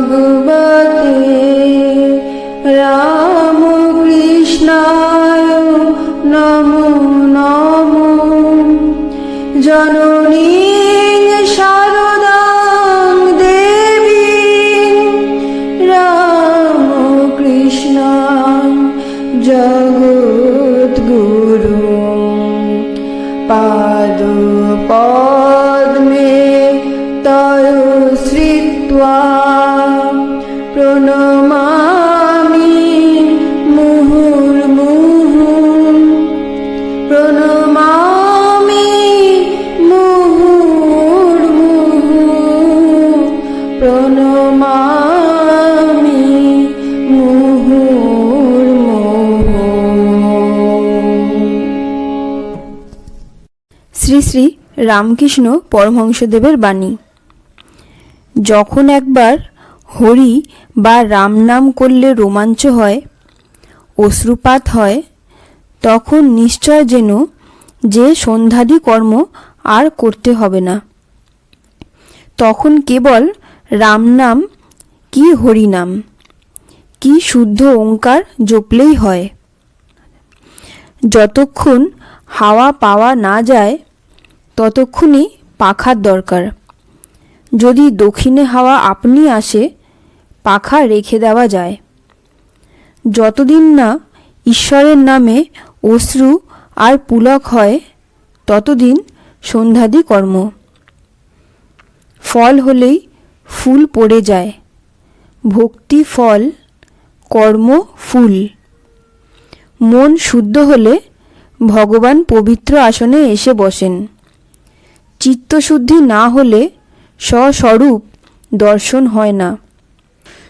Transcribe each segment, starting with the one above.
ভগবতে রামকৃষ্ণায় নমো নমো। জননী শারদাং দেবী রামকৃষ্ণ জগদ্গুরু পাদ পদ্মে তয় শ্রিত্বা প্রণমামি মুহুর্মুহু প্রণমামি মুহুর্মুহু প্রণমামি মুহুর্মুহু শ্রী শ্রী রামকৃষ্ণ পরমহংসদেবের বাণী। যখন একবার হরি বা রাম নাম করলে রোমাঞ্চ হয়, অশ্রুপাত হয়, তখন নিশ্চয় যেন যে সন্ধ্যাদি কর্ম আর করতে হবে না। তখন কেবল রাম নাম কি হরি নাম, কি শুদ্ধ ওঙ্কার জপলেই হয়। যতক্ষণ হাওয়া পাওয়া না যায়, ততক্ষণই পাখার দরকার। যদি দক্ষিণে হাওয়া আপনি আসে পাখা রেখে দেওয়া যায়। যতদিন না ঈশ্বরের নামে অশ্রু আর পুলক হয়, ততদিন সন্ধ্যাদি কর্ম। ফল হলেই ফুল পড়ে যায়। ভক্তি ফল, কর্ম ফুল। মন শুদ্ধ হলে ভগবান পবিত্র আসনে এসে বসেন। চিত্তশুদ্ধি না হলে স্বস্বরূপ দর্শন হয় না।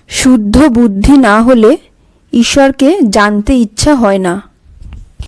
শুদ্ধ বুদ্ধি না হলে ঈশ্বরকে জানতে ইচ্ছা হয় না।